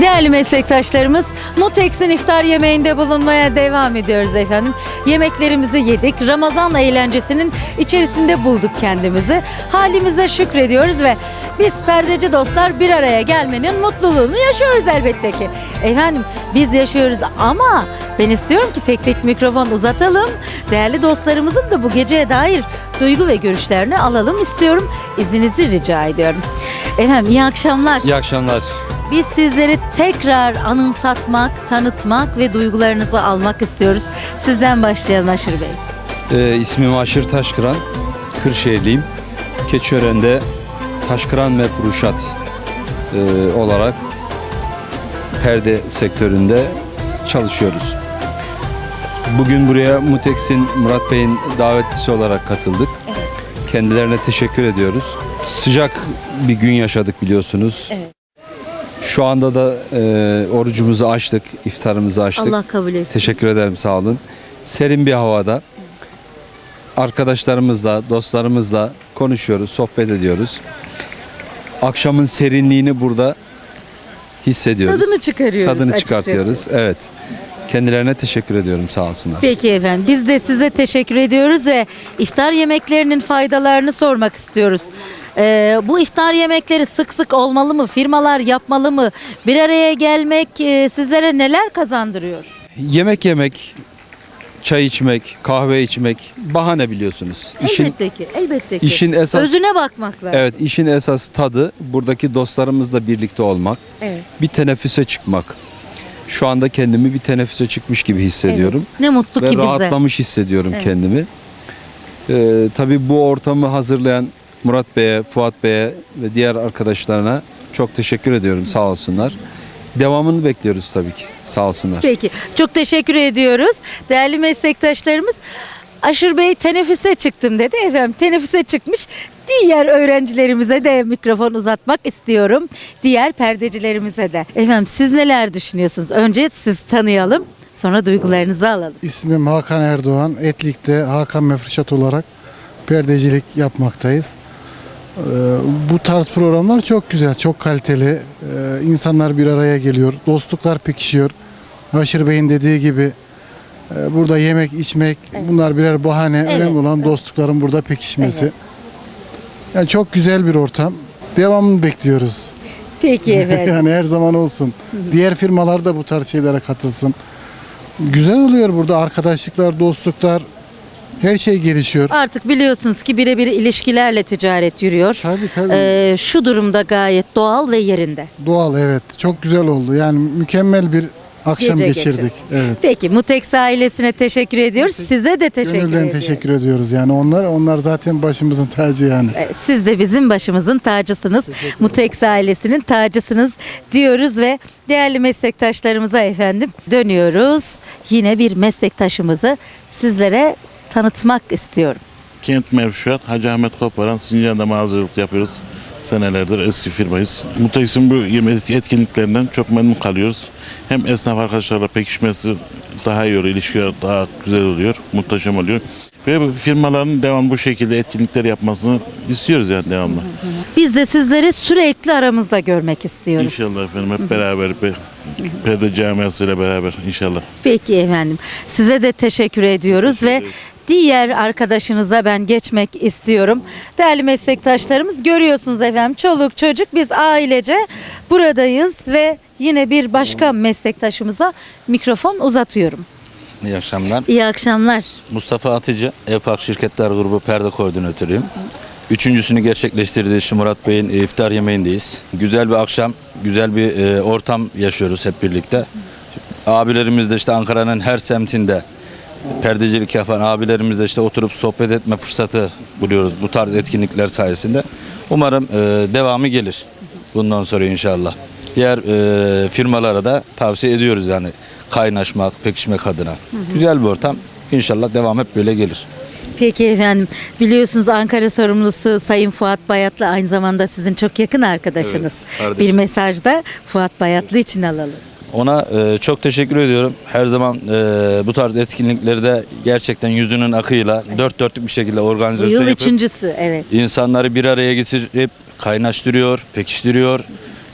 Değerli meslektaşlarımız, Mutex'in iftar yemeğinde bulunmaya devam ediyoruz efendim. Yemeklerimizi yedik, Ramazan eğlencesinin içerisinde bulduk kendimizi. Halimize şükrediyoruz ve biz perdeci dostlar bir araya gelmenin mutluluğunu yaşıyoruz elbette ki. Efendim biz yaşıyoruz ama ben istiyorum ki tek tek mikrofon uzatalım. Değerli dostlarımızın da bu geceye dair duygu ve görüşlerini alalım istiyorum. İzninizi rica ediyorum. Efendim iyi akşamlar. İyi akşamlar. Biz sizleri tekrar anımsatmak, tanıtmak ve duygularınızı almak istiyoruz. Sizden başlayalım Aşır Bey. Ee, ismim Aşır Taşkıran. Kırşehirliyim. Keçiören'de taşkıran ve furuşat e, olarak perde sektöründe çalışıyoruz. Bugün buraya Mutex'in Murat Bey'in davetlisi olarak katıldık. Kendilerine teşekkür ediyoruz. Sıcak bir gün yaşadık biliyorsunuz. Evet. Şu anda da e, orucumuzu açtık, iftarımızı açtık. Allah kabul etsin. Teşekkür ederim sağ olun. Serin bir havada arkadaşlarımızla, dostlarımızla konuşuyoruz, sohbet ediyoruz. Akşamın serinliğini burada hissediyoruz. Tadını çıkarıyoruz Tadını açıkçası. çıkartıyoruz. Evet. Kendilerine teşekkür ediyorum sağ olsunlar. Peki efendim biz de size teşekkür ediyoruz ve iftar yemeklerinin faydalarını sormak istiyoruz. Ee, bu iftar yemekleri sık sık olmalı mı? Firmalar yapmalı mı? Bir araya gelmek e, sizlere neler kazandırıyor? Yemek yemek, çay içmek, kahve içmek bahane biliyorsunuz. İşin elbette ki, elbette ki. işin esas- Özüne bakmak lazım. Evet, işin esas tadı buradaki dostlarımızla birlikte olmak, Evet. bir teneffüse çıkmak. Şu anda kendimi bir teneffüse çıkmış gibi hissediyorum. Evet. Ne mutlu ve ki bize. rahatlamış hissediyorum kendimi. Ee, tabii bu ortamı hazırlayan Murat Bey'e, Fuat Bey'e ve diğer arkadaşlarına çok teşekkür ediyorum. Sağ olsunlar. Devamını bekliyoruz tabii ki. Sağ olsunlar. Peki. Çok teşekkür ediyoruz. Değerli meslektaşlarımız Aşır Bey teneffüse çıktım dedi. Efendim teneffüse çıkmış. Diğer öğrencilerimize de mikrofon uzatmak istiyorum. Diğer perdecilerimize de. Efendim siz neler düşünüyorsunuz? Önce siz tanıyalım. Sonra duygularınızı alalım. İsmim Hakan Erdoğan. Etlik'te Hakan Mefrişat olarak perdecilik yapmaktayız. Ee, Bu tarz programlar çok güzel, çok kaliteli. Ee, İnsanlar bir araya geliyor, dostluklar pekişiyor. Haşır Bey'in dediği gibi e, burada yemek, içmek bunlar birer bahane. Evet, Önemli olan evet. dostlukların burada pekişmesi. Evet. Yani çok güzel bir ortam. Devamını bekliyoruz. Peki efendim. yani her zaman olsun. Diğer firmalar da bu tarz şeylere katılsın. Güzel oluyor burada arkadaşlıklar, dostluklar her şey gelişiyor. Artık biliyorsunuz ki birebir ilişkilerle ticaret yürüyor. Tabii tabii. Ee, şu durumda gayet doğal ve yerinde. Doğal evet. Çok güzel oldu. Yani mükemmel bir akşam Gece geçirdik. geçirdik. Evet. Peki Mutex ailesine teşekkür ediyoruz. Size de teşekkür Gönülden ediyoruz. teşekkür ediyoruz. Yani onlar onlar zaten başımızın tacı yani. E, Siz de bizim başımızın tacısınız. Mutex ailesinin tacısınız diyoruz ve değerli meslektaşlarımıza efendim dönüyoruz. Yine bir meslektaşımızı sizlere tanıtmak istiyorum. Kent Mevşuat, Hacı Ahmet Koparan, Sincan'da mağazacılık yapıyoruz. Senelerdir eski firmayız. Mutayis'in bu etkinliklerinden çok memnun kalıyoruz. Hem esnaf arkadaşlarla pekişmesi daha iyi oluyor, ilişkiler daha güzel oluyor, muhteşem oluyor. Ve firmaların devam bu şekilde etkinlikler yapmasını istiyoruz yani devamlı. Biz de sizleri sürekli aramızda görmek istiyoruz. İnşallah efendim hep beraber, pe- perde camiasıyla beraber inşallah. Peki efendim. Size de teşekkür ediyoruz ve diğer arkadaşınıza ben geçmek istiyorum. Değerli meslektaşlarımız görüyorsunuz efendim çoluk çocuk biz ailece buradayız ve yine bir başka meslektaşımıza mikrofon uzatıyorum. İyi akşamlar. İyi akşamlar. Mustafa Atıcı, Evpak Şirketler Grubu Perde Koordinatörüyüm. Üçüncüsünü gerçekleştirdiği için Murat Bey'in e, iftar yemeğindeyiz. Güzel bir akşam, güzel bir e, ortam yaşıyoruz hep birlikte. Abilerimiz de işte Ankara'nın her semtinde perdecilik yapan abilerimizle işte oturup sohbet etme fırsatı buluyoruz bu tarz etkinlikler sayesinde. Umarım e, devamı gelir bundan sonra inşallah. Diğer e, firmalara da tavsiye ediyoruz yani kaynaşmak, pekişmek adına. Güzel bir ortam. İnşallah devam hep böyle gelir. Peki efendim biliyorsunuz Ankara sorumlusu Sayın Fuat Bayatlı aynı zamanda sizin çok yakın arkadaşınız. Evet, kardeşim. bir mesajda Fuat Bayatlı için alalım. Ona e, çok teşekkür ediyorum. Her zaman e, bu tarz etkinlikleri de gerçekten yüzünün akıyla dört dörtlük bir şekilde Bu organizasyon yıl yapıp üçüncüsü evet. insanları bir araya getirip kaynaştırıyor, pekiştiriyor.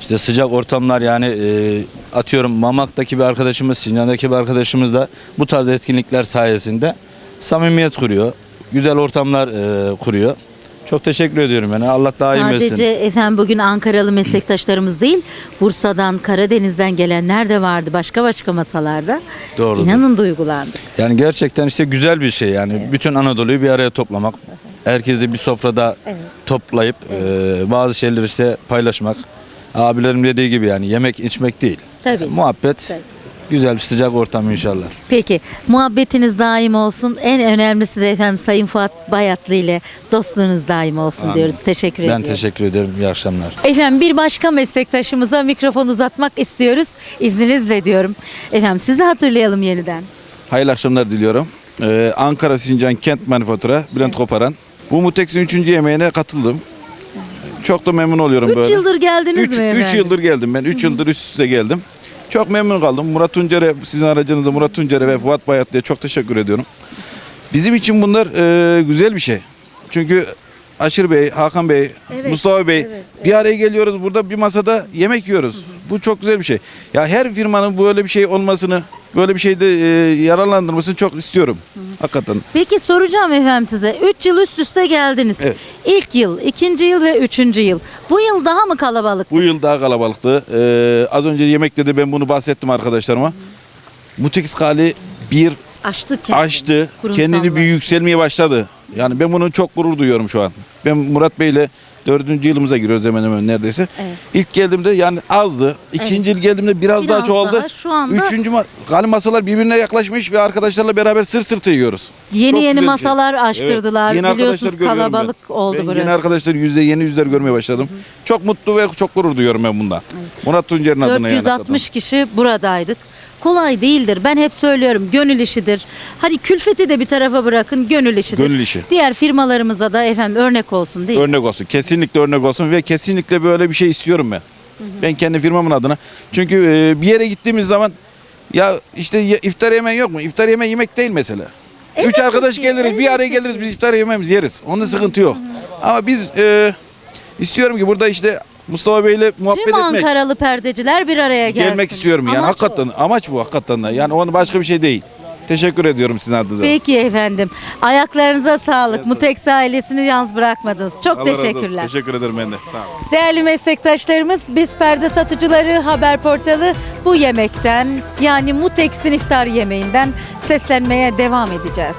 İşte sıcak ortamlar yani e, atıyorum Mamak'taki bir arkadaşımız, Sincan'daki bir arkadaşımız da bu tarz etkinlikler sayesinde samimiyet kuruyor. Güzel ortamlar e, kuruyor. Çok teşekkür ediyorum yani. Allah daim etsin. Sadece efendim bugün Ankaralı meslektaşlarımız değil, Bursa'dan, Karadeniz'den gelenler de vardı başka başka masalarda. Doğrudur. İnanın duygulandık. Yani gerçekten işte güzel bir şey yani. Bütün Anadolu'yu bir araya toplamak. Herkesi bir sofrada toplayıp e, bazı şeyleri işte paylaşmak. Abilerim dediği gibi yani yemek içmek değil. Tabii. Muhabbet. Tabii. Güzel bir sıcak ortam inşallah. Peki muhabbetiniz daim olsun. En önemlisi de efendim Sayın Fuat Bayatlı ile dostluğunuz daim olsun Amin. diyoruz. Teşekkür Ben ediyoruz. teşekkür ederim. İyi akşamlar. Efendim bir başka meslektaşımıza mikrofon uzatmak istiyoruz. İzninizle diyorum. Efendim sizi hatırlayalım yeniden. Hayırlı akşamlar diliyorum. Ee, Ankara Sincan Kent Manifatura Bülent Koparan. Bu Mutex'in 3. yemeğine katıldım. Çok da memnun oluyorum 3 böyle. yıldır geldiniz 3 mi efendim? yıldır geldim ben. 3 yıldır üst üste geldim. Çok memnun kaldım. Murat Tuncer'e, sizin aracınızda Murat Tuncer'e ve Fuat Bayatlı'ya çok teşekkür ediyorum. Bizim için bunlar e, güzel bir şey. Çünkü Aşır Bey, Hakan Bey, Evet, Mustafa Bey evet, bir araya geliyoruz burada bir masada yemek yiyoruz. Bu çok güzel bir şey. Ya her firmanın böyle bir şey olmasını, böyle bir şeyde e, yararlandırmasını çok istiyorum. Hakikaten. Peki soracağım efendim size. 3 yıl üst üste geldiniz. Evet. İlk yıl, ikinci yıl ve üçüncü yıl. Bu yıl daha mı kalabalık? Bu yıl daha kalabalıktı. Ee, az önce yemekte de ben bunu bahsettim arkadaşlarıma. Mutex Kali bir Açtı kendini. açtı. Kendini bir yükselmeye başladı. Yani ben bunu çok gurur duyuyorum şu an. Ben Murat Bey'le dördüncü yılımıza giriyoruz hemen hemen neredeyse. Evet. İlk geldiğimde yani azdı. İkinci yıl geldiğimde biraz, Biraz daha çoğaldı. daha, şu anda- Üçüncü kali masalar birbirine yaklaşmış ve arkadaşlarla beraber sırt sırta yiyoruz. Yeni Çok yeni bir masalar şey. açtırdılar. Evet, yeni Biliyorsunuz görüyorum ben. kalabalık oldu ben burası. Yeni arkadaşlar yüzde yeni yüzler görmeye başladım. Çok mutlu ve çok gurur duyuyorum ben bundan. Murat Tuncer'in adına yani. 460 kişi buradaydık. Kolay değildir. Ben hep söylüyorum gönül işidir. Hani külfeti de bir tarafa bırakın gönül işidir. Gönül işi. Diğer firmalarımıza da efendim örnek olsun değil mi? Örnek olsun. Kesinlikle örnek olsun ve kesinlikle böyle bir şey istiyorum ben. Ben kendi firmamın adına. Çünkü e, bir yere gittiğimiz zaman ya işte ya- iftar yemeği yok mu? İftar yemeği yemek değil mesela. Üç arkadaş geliriz, bir araya geliriz biz iftar yemeğimizi yeriz. Onda sıkıntı yok. Ama biz e, istiyorum ki burada işte Mustafa Bey'le muhabbet Tüm etmek. Ankaralı perdeciler bir araya gelsin. Gelmek istiyorum yani Amaç o. hakikaten amaç bu hakikaten de. Yani onun başka bir şey değil. Teşekkür ediyorum sizin adınıza. Peki efendim. Ayaklarınıza sağlık. Mutex ailesini yalnız bırakmadınız. Çok Allah teşekkürler. Teşekkür ederim ben de. Sağ olun. Değerli meslektaşlarımız biz perde satıcıları haber portalı bu yemekten yani Mutex'in iftar yemeğinden seslenmeye devam edeceğiz.